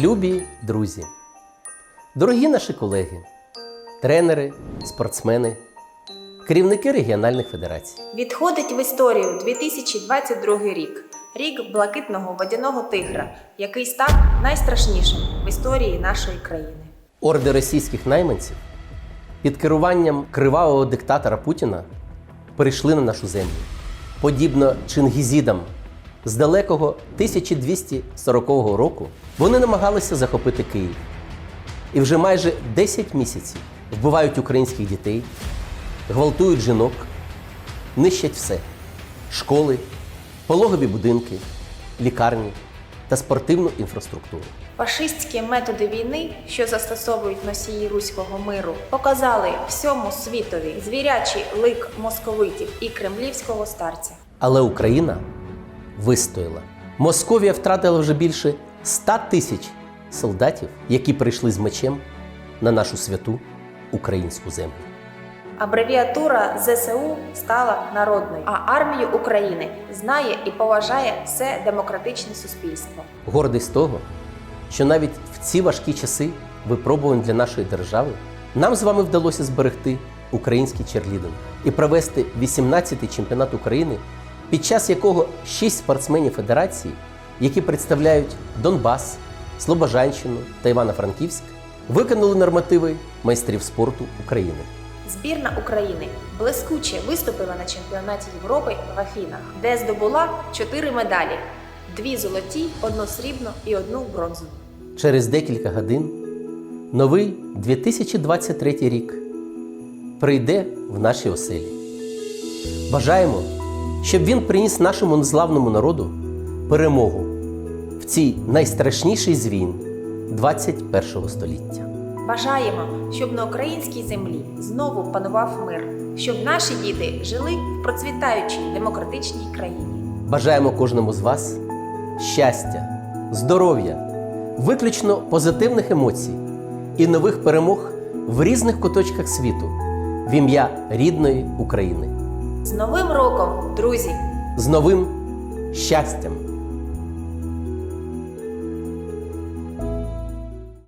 Любі друзі, дорогі наші колеги, тренери, спортсмени, керівники регіональних федерацій. Відходить в історію 2022 рік, рік блакитного водяного тигра, який став найстрашнішим в історії нашої країни. Орди російських найманців під керуванням кривавого диктатора Путіна перейшли на нашу землю. Подібно чингізідам з далекого 1240 року вони намагалися захопити Київ. І вже майже 10 місяців вбивають українських дітей, гвалтують жінок, нищать все: школи, пологові будинки, лікарні та спортивну інфраструктуру. Фашистські методи війни, що застосовують носії руського миру, показали всьому світові звірячий лик московитів і кремлівського старця. Але Україна вистояла. Московія втратила вже більше 100 тисяч солдатів, які прийшли з мечем на нашу святу українську землю. Абревіатура ЗСУ стала народною, а армію України знає і поважає все демократичне суспільство. Гордий з того, що навіть в ці важкі часи випробувань для нашої держави нам з вами вдалося зберегти український черлідинг і провести 18-й чемпіонат України, під час якого 6 спортсменів федерації, які представляють Донбас, Слобожанщину та Івано-Франківськ, виконали нормативи майстрів спорту України. Збірна України блискуче виступила на чемпіонаті Європи в Афінах, де здобула чотири медалі: дві золоті, одну срібну і одну бронзову. Через декілька годин новий 2023 рік прийде в наші оселі. Бажаємо, щоб він приніс нашому незламному народу перемогу в цій найстрашнішій з війн 21 століття. Бажаємо, щоб на українській землі знову панував мир, щоб наші діти жили в процвітаючій демократичній країні. Бажаємо кожному з вас щастя, здоров'я, виключно позитивних емоцій і нових перемог в різних куточках світу в ім'я рідної України. З Новим роком, друзі! з новим щастям,